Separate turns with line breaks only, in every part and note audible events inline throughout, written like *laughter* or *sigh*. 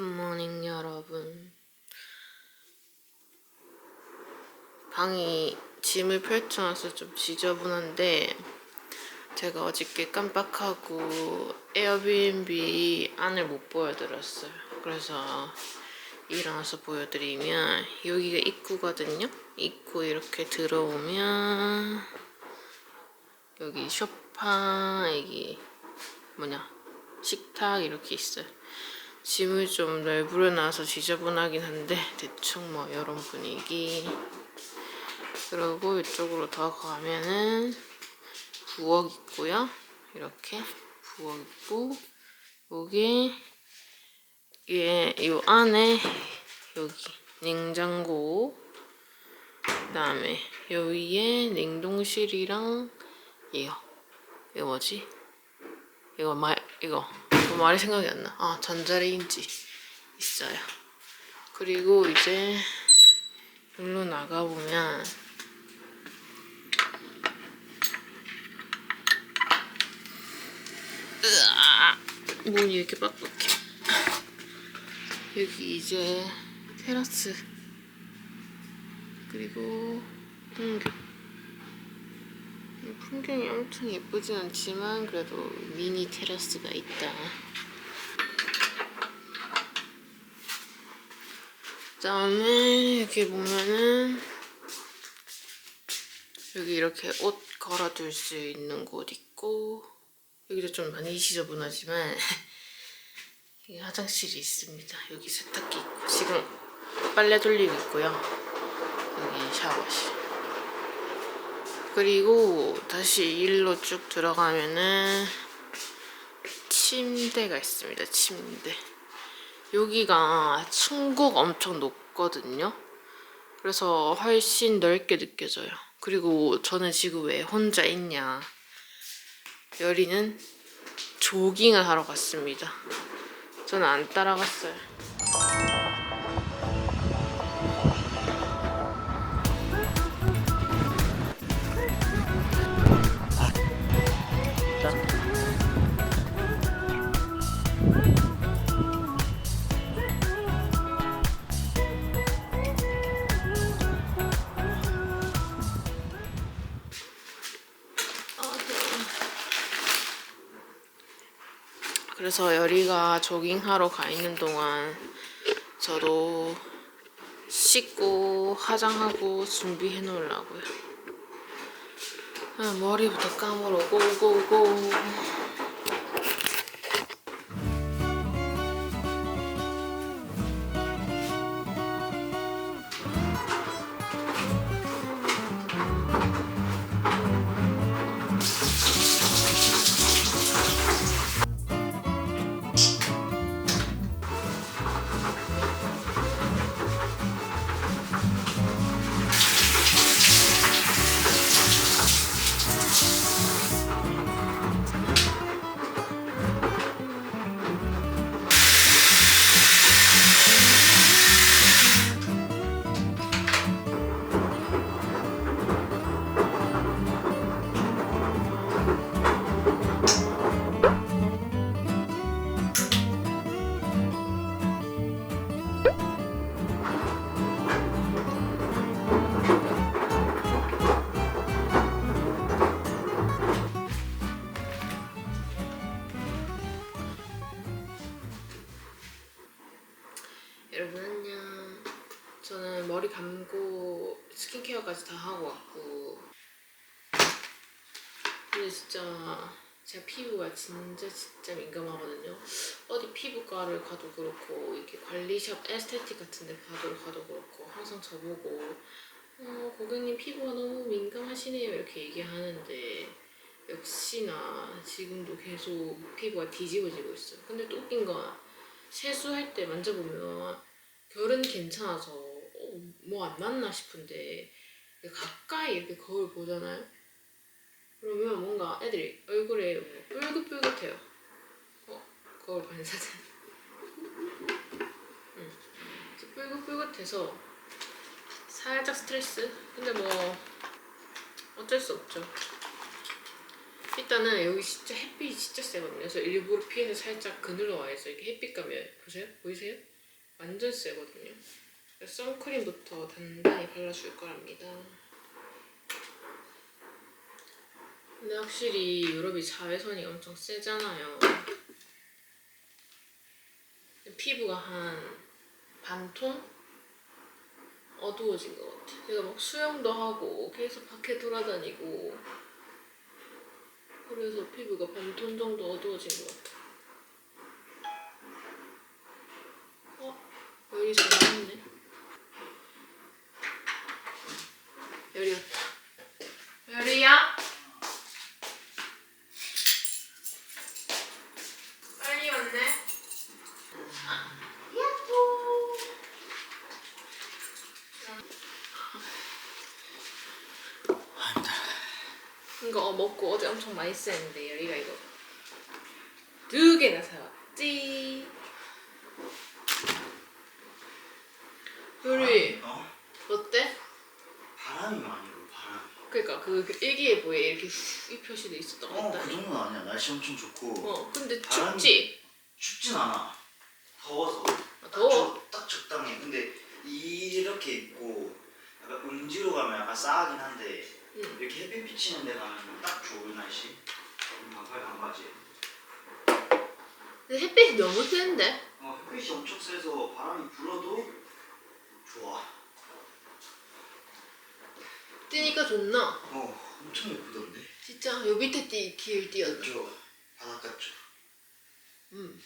굿모닝 여러분. 방이 짐을 펼쳐놔서 좀 지저분한데 제가 어저께 깜빡하고 에어비앤비 안을 못 보여드렸어요. 그래서 일어나서 보여드리면 여기가 입구거든요. 입구 이렇게 들어오면 여기 쇼파 여기 뭐냐 식탁 이렇게 있어요. 짐을 좀 널브러놔서 지저분하긴 한데 대충 뭐 이런 분위기. 그리고 이쪽으로 더 가면은 부엌 있고요. 이렇게 부엌 있고 여기 얘, 요 안에 여기 냉장고 그 다음에 요 위에 냉동실이랑 이거 이거 뭐지? 이거 말 이거 뭐 말이 생각이 안 나. 아 전자레인지 있어요. 그리고 이제 여기로 나가 보면 으아 문이 이렇게 빡빡해. 여기 이제 테라스 그리고 풍경. 이 풍경이 엄청 예쁘진 않지만 그래도 미니 테라스가 있다. 그다음에 여기 보면은 여기 이렇게 옷 걸어둘 수 있는 곳 있고 여기도 좀 많이 지저분하지만 여기 *laughs* 화장실이 있습니다. 여기 세탁기 있고 지금 빨래 돌리고 있고요. 여기 샤워실. 그리고 다시 일로 쭉 들어가면은 침대가 있습니다. 침대. 여기가 층고가 엄청 높거든요. 그래서 훨씬 넓게 느껴져요. 그리고 저는 지금 왜 혼자 있냐. 여리는 조깅을 하러 갔습니다. 저는 안 따라갔어요. 그래서 여리가 조깅하러 가 있는 동안 저도 씻고 화장하고 준비해 놓으려고요. 아, 머리부터 감으러 고고고. 저는 머리 감고 스킨케어까지 다 하고 왔고 근데 진짜 제가 피부가 진짜 진짜 민감하거든요. 어디 피부과를 가도 그렇고 이렇게 관리샵 에스테틱 같은 데 가도 가도 그렇고 항상 저보고 어, 고객님 피부가 너무 민감하시네요 이렇게 얘기하는데 역시나 지금도 계속 피부가 뒤집어지고 있어요. 근데 또 웃긴 건 세수할 때 만져보면 결은 괜찮아서 어, 뭐안 났나 싶은데 가까이 이렇게 거울 보잖아요. 그러면 뭔가 애들이 얼굴에 뭐 뿔긋뿔긋해요. 어? 거울 반사진. *laughs* 응. 뿔긋뿔긋해서 살짝 스트레스? 근데 뭐 어쩔 수 없죠. 일단은 여기 진짜 햇빛이 진짜 세거든요. 그래서 일부러 피해서 살짝 그늘로 와 있어요. 이렇게 햇빛 가면 보세요? 보이세요? 완전 세거든요. 선크림부터 단단히 발라줄 거랍니다. 근데 확실히 유럽이 자외선이 엄청 세잖아요. 피부가 한 반톤 어두워진 것 같아. 제가 막 수영도 하고 계속 밖에 돌아다니고 그래서 피부가 반톤 정도 어두워진 것 같아. 어? 잘 나왔네. 열이 왔다. 열이야? 빨리 왔네. 야호! 이거 어, 먹고 어제 엄청 맛있었는데 여기가 이거 두 개나 사왔지. 요리
어?
어때?
바람이 많이 불어 바람이
그러니까 그, 그 일기예보에 이렇게 후- 이 표시도 있었던
것어
같다.
그 정도는 아니야 날씨 엄청 좋고
어 근데
바람이-
춥지?
춥진 않아 더워서
아, 더워?
적- 딱 적당해 근데 이렇게 입고 약간 음지로 가면 약간 싸하긴 한데
응.
이렇게 햇빛 비치는 데 가면 딱 좋은 날씨 음, 반팔 반바지
근데 햇빛이 너무 센데?
어 햇빛이 엄청 세서 바람이 불어도 좋아
뛰니까 좋나?
어 엄청 예쁘던데
진짜 요 밑에 띠, 길 띄었네.
저 바닷가 쪽
음.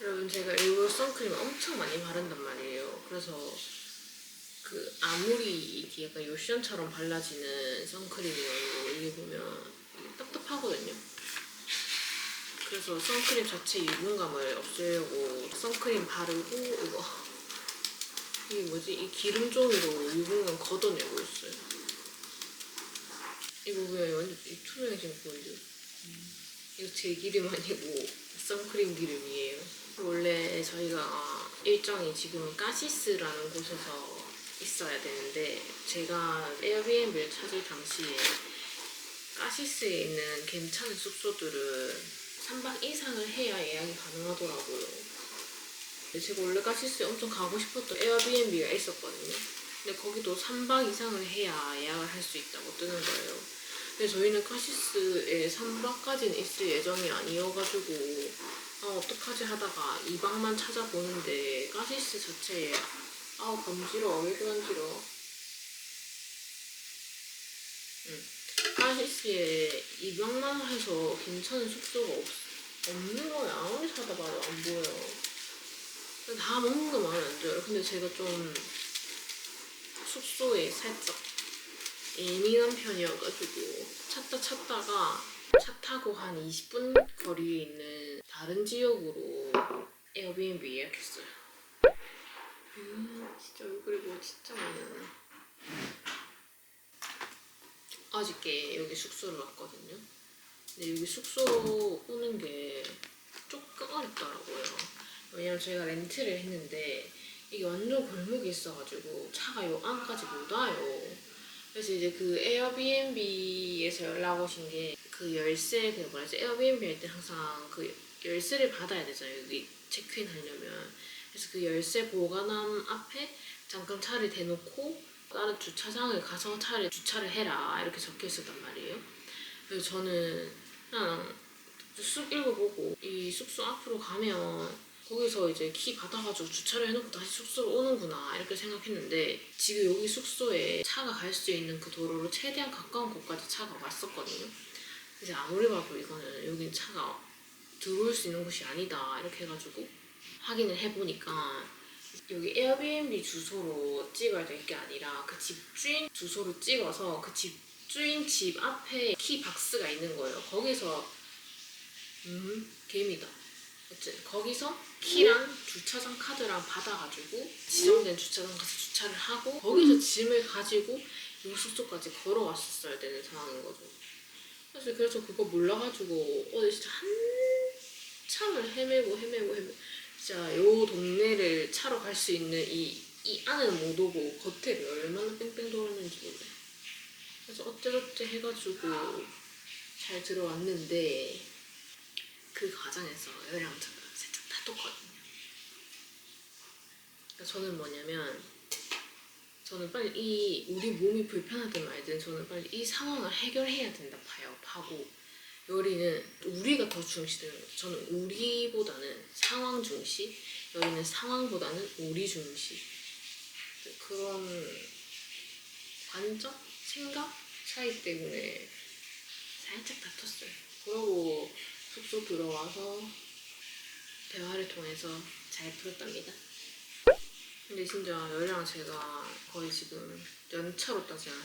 여러분 제가 일부러 선크림 엄청 많이 바른단 말이에요. 그래서 그 아무리 이게 약간 요션처럼 발라지는 선크림이어도 이게 답답하거든요. 그래서 선크림 자체 유분감을 없애려고 선크림 바르고 이거 이게 뭐지 이 기름종이로 유분감 걷어내고 있어요. 이거 왜 완전 이 투명해진 거 보이죠? 이거 제 기름 아니고 선크림 기름이에요. 원래 저희가 일정이 지금 까시스라는 곳에서 있어야 되는데 제가 에어비앤비를 찾을 당시에 까시스에 있는 괜찮은 숙소들은 3박 이상을 해야 예약이 가능하더라고요. 제가 원래 까시스에 엄청 가고 싶었던 에어비앤비가 있었거든요. 근데 거기도 3박 이상을 해야 예약을 할 수 있다고 뜨는 거예요. 근데 저희는 카시스에 3박까지는 있을 예정이 아니어가지고 아 어떡하지 하다가 2박만 찾아보는데 카시스 자체에 아 간지러워 왜 이렇게 간지러워 응. 카시스에 2박만 해서 괜찮은 숙소가 없, 없는 거야. 아무리 찾아봐도 안 보여. 다 먹는 거 마음에 안 들어요. 근데 제가 좀 숙소에 살짝 예민한 편이어가지고 찾다 찾다가 차 타고 한 20분 거리에 있는 다른 지역으로 에어비앤비 예약했어요. 음, 진짜 얼굴에 뭐 진짜 많이 나네. 어저께 여기 숙소를 왔거든요. 근데 여기 숙소로 오는 게 조금 어렵더라고요. 왜냐면 저희가 렌트를 했는데 이게 완전 골목이 있어가지고 차가 요 안까지 못 와요. 그래서 이제 그 에어비앤비에서 연락 오신 게 그 열쇠 그 뭐라 지 에어비앤비 할 때 항상 그 열쇠를 받아야 되잖아요. 여기 체크인 하려면. 그래서 그 열쇠 보관함 앞에 잠깐 차를 대놓고 다른 주차장을 가서 차를 주차를 해라 이렇게 적혀 있었단 말이에요. 그래서 저는 그냥 쑥 읽어보고 이 숙소 앞으로 가면 거기서 이제 키 받아가지고 주차를 해놓고 다시 숙소로 오는구나 이렇게 생각했는데 지금 여기 숙소에 차가 갈 수 있는 그 도로로 최대한 가까운 곳까지 차가 왔었거든요. 이제 아무리 봐도 이거는 여긴 차가 들어올 수 있는 곳이 아니다 이렇게 해가지고 확인을 해보니까 여기 에어비앤비 주소로 찍어야 될 게 아니라 그 집주인 주소로 찍어서 그 집주인 집 앞에 키 박스가 있는 거예요. 거기서 음 개미다. 어쨌든 거기서 키랑 주차장 카드랑 받아가지고 지정된 주차장 가서 주차를 하고 거기서 짐을 가지고 이 숙소까지 걸어왔었어야 되는 상황인 거죠. 사실 그래서 그거 몰라가지고 어제 진짜 한참을 헤매고 헤매고 헤매고 진짜 요 동네를 차로 갈 수 있는 이, 이 안은 못 오고 겉에를 얼마나 뺑뺑 돌았는지 몰라요. 그래서 어째저째 해가지고 잘 들어왔는데 그 과정에서 제가 살짝 다퉜거든요. 그러니까 저는 뭐냐면 저는 빨리 이 우리 몸이 불편하든 말든 저는 빨리 이 상황을 해결해야 된다 봐요. 하고 요리는 우리가 더 중시되는 거죠. 저는 우리보다는 상황 중시, 여기는 상황보다는 우리 중시. 그런 관점, 생각 차이 때문에 살짝 다퉜어요. 그러고 숙소 들어와서 대화를 통해서 잘 풀었답니다. 근데 진짜 여이랑 제가 거의 지금 연차로 따지면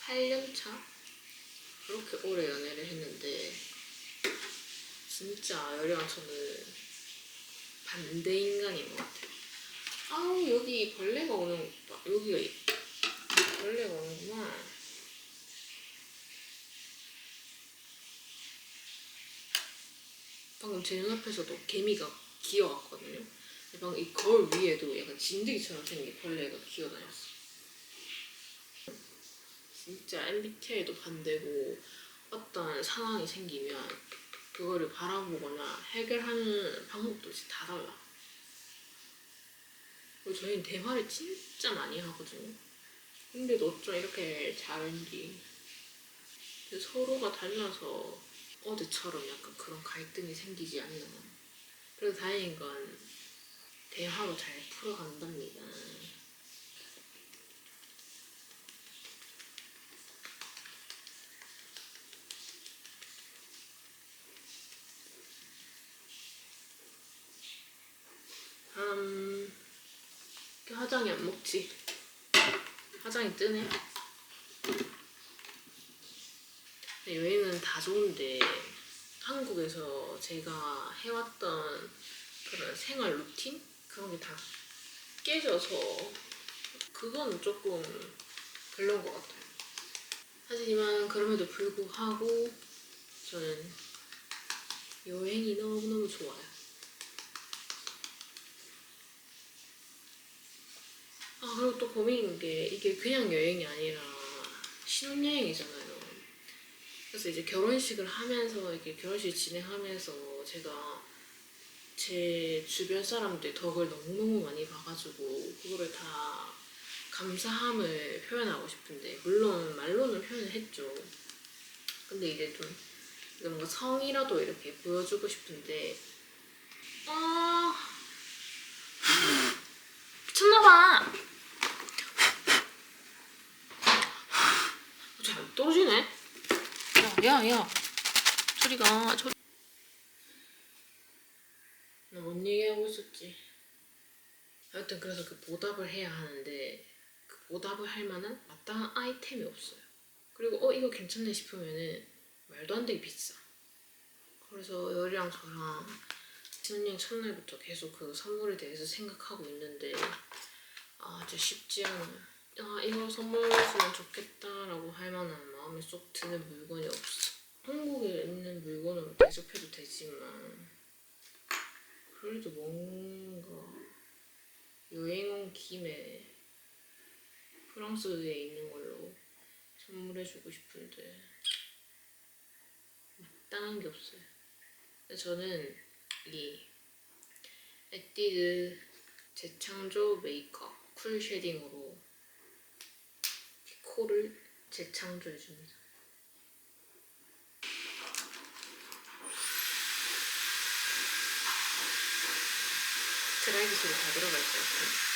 8년 차? 그렇게 오래 연애를 했는데 진짜 여이랑 저는 반대 인간인 것 같아요. 아우 여기 벌레가 오는. 여기가 이- 벌레가 오는구나. 방금 제 눈앞에서도 개미가 기어갔거든요. 근데 방금 이 거울 위에도 약간 진드기처럼 생긴 벌레가 기어다녔어. 진짜 MBTI도 반대고 어떤 상황이 생기면 그거를 바라보거나 해결하는 방법도 다 달라. 그리고 저희는 대화를 진짜 많이 하거든요. 근데도 어쩜 이렇게 잘했는지. 근데 서로가 달라서 어제처럼 약간 그런 갈등이 생기지 않는. 그래도 다행인 건 대화로 잘 풀어간답니다. 음, 이렇게 먹지. 화장이 뜨네. 네, 여행은 다 좋은데 한국에서 제가 해왔던 그런 생활 루틴 그런 게 다 깨져서 그건 조금 별로인 것 같아요. 하지만 그럼에도 불구하고 저는 여행이 너무너무 좋아요. 아 그리고 또 고민인 게 이게 그냥 여행이 아니라 신혼여행이잖아요. 그래서 이제 결혼식을 하면서 이렇게 결혼식 진행하면서 제가 제 주변 사람들 덕을 너무너무 많이 봐가지고 그거를 다 감사함을 표현하고 싶은데 물론 말로는 표현을 했죠. 근데 이제 좀 뭔가 성이라도 이렇게 보여주고 싶은데 아 미쳤나봐. 잘 떨어지네. 야, 야, 야. 소리가, 소리. 나뭔 얘기하고 있었지? 하여튼 그래서 그 보답을 해야 하는데 그 보답을 할 만한 마땅한 아이템이 없어요. 그리고 어 이거 괜찮네 싶으면은 말도 안 되게 비싸. 그래서 열이랑 저랑 신혼여행 첫날부터 계속 그 선물에 대해서 생각하고 있는데 아 진짜 쉽지 않아요. 아 이거 선물했으면 좋겠다라고 할 만한 마음에 쏙 드는 물건이 없어. 한국에 있는 물건으로 대접해도 되지만 그래도 뭔가 여행 온 김에 프랑스에 있는 걸로 선물해주고 싶은데 마땅한 게 없어요. 근데 저는 이 에뛰드 재창조 메이크업 쿨 쉐딩으로 코를 재창조해 줍니다. 드라이기 소리 다 들어갈 것 같아요.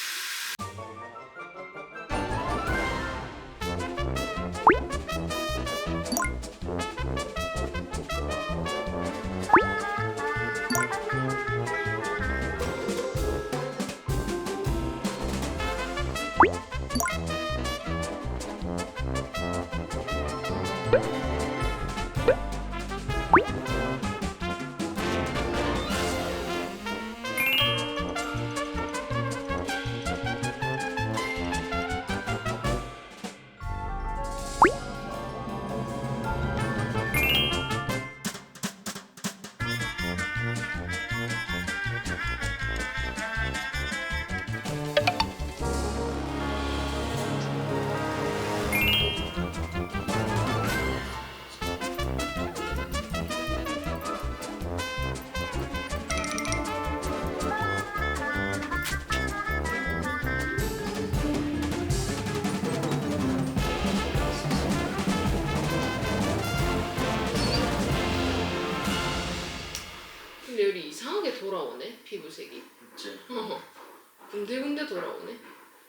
군데군데 돌아오네.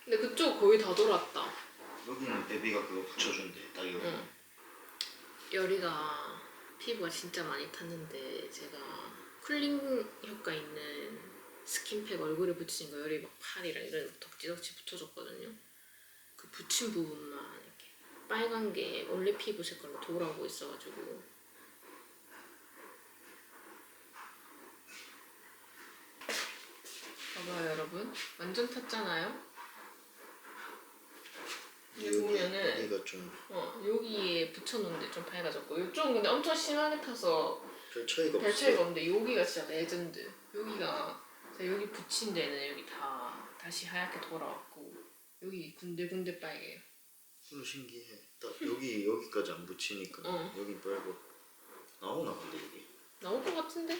근데 그쪽 거의 다 돌았다.
여기는 베비가 그거 붙여준대 딱 여기
응. 열이가 피부가 진짜 많이 탔는데 제가 쿨링 효과 있는 스킨팩 얼굴에 붙이는 거 열이 막 팔이랑 이런 덕지덕지 붙여줬거든요. 그 붙인 부분만 이렇게 빨간 게 원래 피부 색깔로 돌아오고 있어가지고 봐봐요 여러분. 완전 탔잖아요. 여기 보면은
여기가
좀별어 여기에 붙여놓는데 좀 밝아졌고. 이쪽은 근데 엄청 심하게 타서
차이가
별 차이가 없는데 여기가 진짜 레전드. 여기가 제가 여기 붙인 데는 여기 다 다시 하얗게 돌아왔고 여기 군데군데 빨개요
좀 신기해. 딱 여기 여기까지 안 붙이니까
어.
여기 빨고 나오나 근데 이게
나올 것 같은데?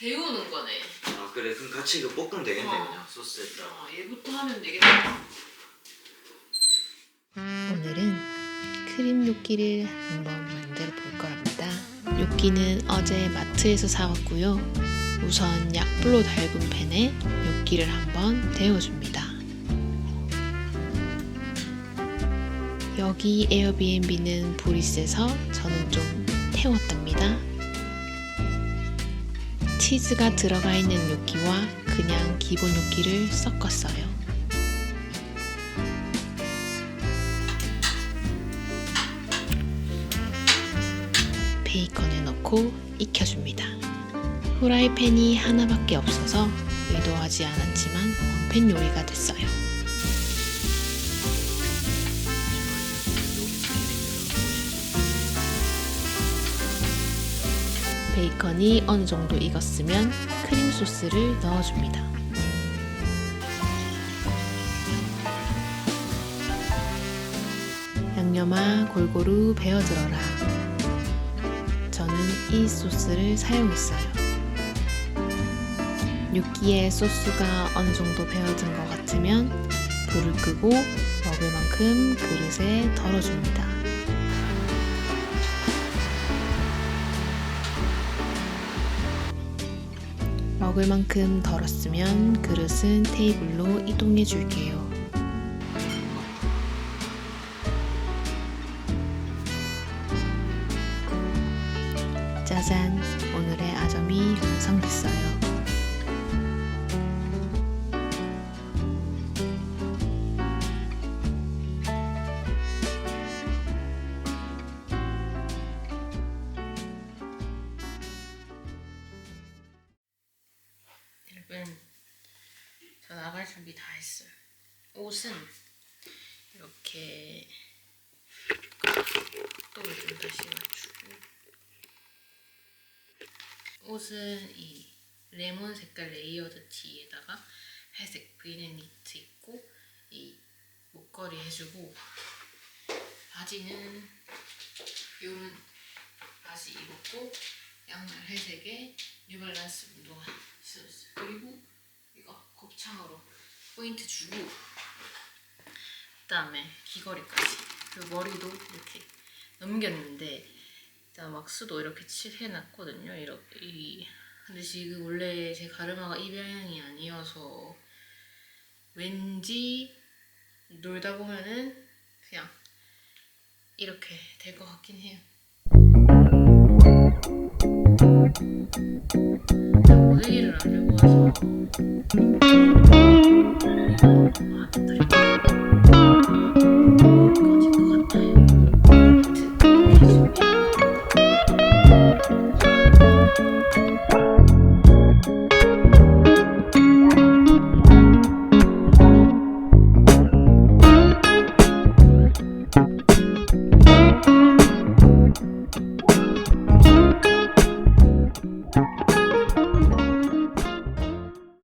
데우는 거네.
아 그래 그럼 같이 이거 볶으면 되겠네
어.
그냥 소스에다
어, 얘부터 하면 되겠다.
오늘은 크림 요끼를 한번 만들어 볼 거랍니다. 요끼는 어제 마트에서 사왔고요. 우선 약불로 달군 팬에 요끼를 한번 데워줍니다. 여기 에어비앤비는 불이 세서 저는 좀 태웠답니다. 치즈가 들어가 있는 요끼와 그냥 기본 요끼를 섞었어요. 베이컨을 넣고 익혀줍니다. 후라이팬이 하나밖에 없어서 의도하지 않았지만 원팬 요리가 됐어요. 베이컨이 어느 정도 익었으면 크림 소스를 넣어줍니다. 양념아 골고루 베어들어라. 저는 이 소스를 사용했어요. 육기의 소스가 어느 정도 배어든 것 같으면 불을 끄고 먹을 만큼 그릇에 덜어줍니다. 먹을 만큼 덜었으면 그릇은 테이블로 이동해 줄게요.
옷은 이 레몬 색깔 레이어드 티에다가 회색 브이넥 니트 입고 이 목걸이 해주고 바지는 요런 바지 입었고 양말 회색에 뉴발란스 운동화 신었어요. 그리고 이거 곱창으로 포인트 주고 그다음에 귀걸이까지 그리고 머리도 이렇게 넘겼는데 일단 왁스도 이렇게 칠해놨거든요. 이렇게 이 근데 지금 원래 제 가르마가 이 방향이 아니어서 왠지 놀다 보면은 그냥 이렇게 될 것 같긴 해요. 모델기를 하려고 해서 아.